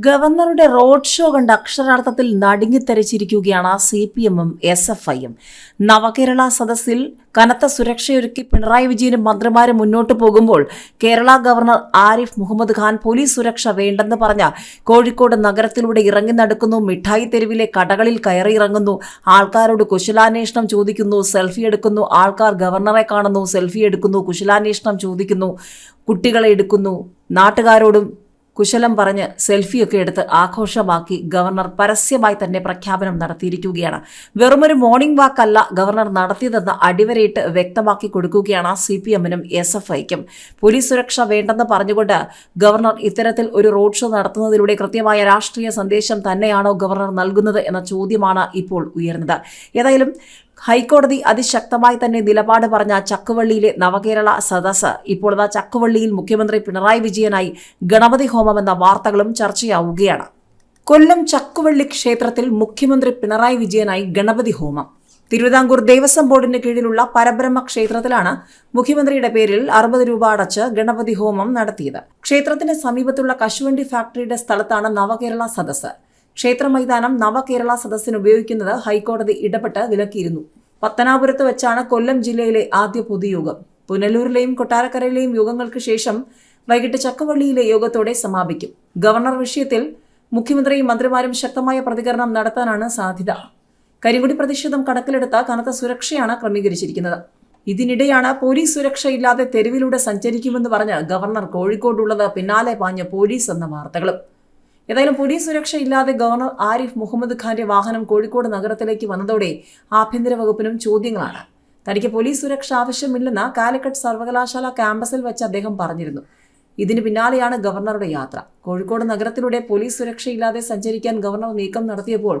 ഗവർണറുടെ road show കണ്ട് അക്ഷരാർത്ഥത്തിൽ നടുങ്ങിത്തെരച്ചിരിക്കുകയാണ് സി പി എമ്മും എസ് എഫ് ഐയും നവകേരള സദസ്സിൽ കനത്ത സുരക്ഷയൊരുക്കി പിണറായി വിജയനും മന്ത്രിമാരും മുന്നോട്ട് പോകുമ്പോൾ കേരള ഗവർണർ ആരിഫ് മുഹമ്മദ് ഖാൻ പോലീസ് സുരക്ഷ വേണ്ടെന്ന് പറഞ്ഞ കോഴിക്കോട് നഗരത്തിലൂടെ ഇറങ്ങി നടക്കുന്നു മിഠായി തെരുവിലെ കടകളിൽ കയറി ഇറങ്ങുന്നു ആൾക്കാരോട് കുശലാന്വേഷണം ചോദിക്കുന്നു സെൽഫി എടുക്കുന്നു ആൾക്കാർ ഗവർണറെ കാണുന്നു സെൽഫി എടുക്കുന്നു കുശലാന്വേഷണം ചോദിക്കുന്നു കുട്ടികളെ എടുക്കുന്നു നാട്ടുകാരോടും കുശലം പറഞ്ഞ് സെൽഫിയൊക്കെ എടുത്ത് ആഘോഷമാക്കി ഗവർണർ പരസ്യമായി തന്നെ പ്രഖ്യാപനം നടത്തിയിരിക്കുകയാണ്. വെറുമൊരു മോർണിംഗ് വാക്കല്ല ഗവർണർ നടത്തിയതെന്ന് അടിവരയിട്ട് വ്യക്തമാക്കി കൊടുക്കുകയാണ് സി പി എമ്മിനും എസ് എഫ് ഐക്കും. പോലീസ് സുരക്ഷ വേണ്ടെന്ന് പറഞ്ഞുകൊണ്ട് ഗവർണർ ഇത്തരത്തിൽ ഒരു റോഡ് ഷോ നടത്തുന്നതിലൂടെ കൃത്യമായ രാഷ്ട്രീയ സന്ദേശം തന്നെയാണോ ഗവർണർ നൽകുന്നത് എന്ന ചോദ്യമാണ് ഇപ്പോൾ ഉയർന്നത് ഏതായാലും ഹൈക്കോടതി അതിശക്തമായി തന്നെ നിലപാട് പറഞ്ഞ ചക്കുവള്ളിയിലെ നവകേരള സദസ് ഇപ്പോൾ ചക്കുവള്ളിയിൽ മുഖ്യമന്ത്രി പിണറായി വിജയനായി ഗണപതി ഹോമം എന്ന വാർത്തകളും ചർച്ചയാവുകയാണ്. കൊല്ലം ചക്കുവള്ളി ക്ഷേത്രത്തിൽ മുഖ്യമന്ത്രി പിണറായി വിജയനായി ഗണപതി ഹോമം. തിരുവിതാംകൂർ ദേവസ്വം ബോർഡിന് കീഴിലുള്ള പരബ്രഹ്മ ക്ഷേത്രത്തിലാണ് മുഖ്യമന്ത്രിയുടെ പേരിൽ അറുപത് രൂപ അടച്ച് ഗണപതി ഹോമം നടത്തിയത്. ക്ഷേത്രത്തിന് സമീപത്തുള്ള കശുവണ്ടി ഫാക്ടറിയുടെ സ്ഥലത്താണ് നവകേരള സദസ്സ്. ക്ഷേത്ര മൈതാനം നവകേരള സദസ്സിന് ഉപയോഗിക്കുന്നത് ഹൈക്കോടതി ഇടപെട്ട് വിലക്കിയിരുന്നു. പത്തനാപുരത്ത് വെച്ചാണ് കൊല്ലം ജില്ലയിലെ ആദ്യ പൊതുയോഗം. പുനലൂരിലെയും കൊട്ടാരക്കരയിലെയും യോഗങ്ങൾക്ക് ശേഷം വൈകിട്ട് ചക്കവള്ളിയിലെ യോഗത്തോടെ സമാപിക്കും. ഗവർണർ വിഷയത്തിൽ മുഖ്യമന്ത്രിയും മന്ത്രിമാരും ശക്തമായ പ്രതികരണം നടത്താനാണ് സാധ്യത. കരിങ്കുടി പ്രതിഷേധം കണക്കിലെടുത്ത കനത്ത സുരക്ഷയാണ് ക്രമീകരിച്ചിരിക്കുന്നത്. ഇതിനിടെയാണ് പോലീസ് സുരക്ഷയില്ലാതെ തെരുവിലൂടെ സഞ്ചരിക്കുമെന്ന് പറഞ്ഞ് ഗവർണർ കോഴിക്കോടുള്ളത് പിന്നാലെ പാഞ്ഞ പോലീസ് എന്ന വാർത്തകളും. ഏതായാലും പോലീസ് സുരക്ഷ ഇല്ലാതെ ഗവർണർ ആരിഫ് മുഹമ്മദ് ഖാന്റെ വാഹനം കോഴിക്കോട് നഗരത്തിലേക്ക് വന്നതോടെ ആഭ്യന്തര വകുപ്പിനും ചോദ്യങ്ങളാണ്. തനിക്ക് പോലീസ് സുരക്ഷ ആവശ്യമില്ലെന്ന് കാലിക്കറ്റ് സർവകലാശാല ക്യാമ്പസിൽ വെച്ച് അദ്ദേഹം പറഞ്ഞിരുന്നു. ഇതിന് പിന്നാലെയാണ് ഗവർണറുടെ യാത്ര. കോഴിക്കോട് നഗരത്തിലൂടെ പോലീസ് സുരക്ഷയില്ലാതെ സഞ്ചരിക്കാൻ ഗവർണർ നീക്കം നടത്തിയപ്പോൾ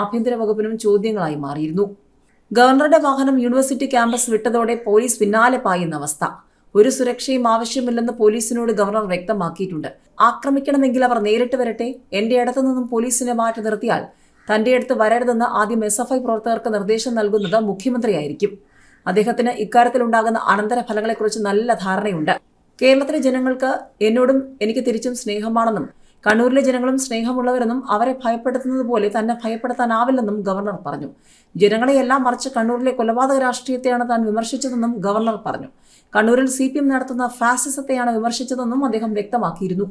ആഭ്യന്തര വകുപ്പിനും ചോദ്യങ്ങളായി മാറിയിരുന്നു. ഗവർണറുടെ വാഹനം യൂണിവേഴ്സിറ്റി ക്യാമ്പസ് വിട്ടതോടെ പോലീസ് പിന്നാലെ പായുന്ന അവസ്ഥ. ഒരു സുരക്ഷയും ആവശ്യമില്ലെന്ന് പോലീസിനോട് ഗവർണർ വ്യക്തമാക്കിയിട്ടുണ്ട്. ആക്രമിക്കണമെങ്കിൽ അവർ നേരിട്ട് വരട്ടെ. എന്റെ അടുത്തു നിന്നും പോലീസിനെ മാറ്റി നിർത്തിയാൽ തന്റെ അടുത്ത് വരരുതെന്ന് ആദ്യം എസ് എഫ് ഐ പ്രവർത്തകർക്ക് നിർദ്ദേശം നൽകുന്നത് മുഖ്യമന്ത്രിയായിരിക്കും. അദ്ദേഹത്തിന് ഇക്കാര്യത്തിലുണ്ടാകുന്ന അനന്തരഫലങ്ങളെക്കുറിച്ച് നല്ല ധാരണയുണ്ട്. കേരളത്തിലെ ജനങ്ങൾക്ക് എന്നോടും എനിക്ക് തിരിച്ചും സ്നേഹമാണെന്നും കണ്ണൂരിലെ ജനങ്ങളും സ്നേഹമുള്ളവരെന്നും അവരെ ഭയപ്പെടുത്തുന്നത് പോലെ തന്നെ ഭയപ്പെടുത്താനാവില്ലെന്നും ഗവർണർ പറഞ്ഞു. ജനങ്ങളെയെല്ലാം മറിച്ച് കണ്ണൂരിലെ കൊലപാതക രാഷ്ട്രീയത്തെയാണ് താൻ വിമർശിച്ചതെന്നും ഗവർണർ പറഞ്ഞു. കണ്ണൂരിൽ സി നടത്തുന്ന ഫാസിസത്തെയാണ് വിമർശിച്ചതെന്നും അദ്ദേഹം വ്യക്തമാക്കിയിരുന്നു.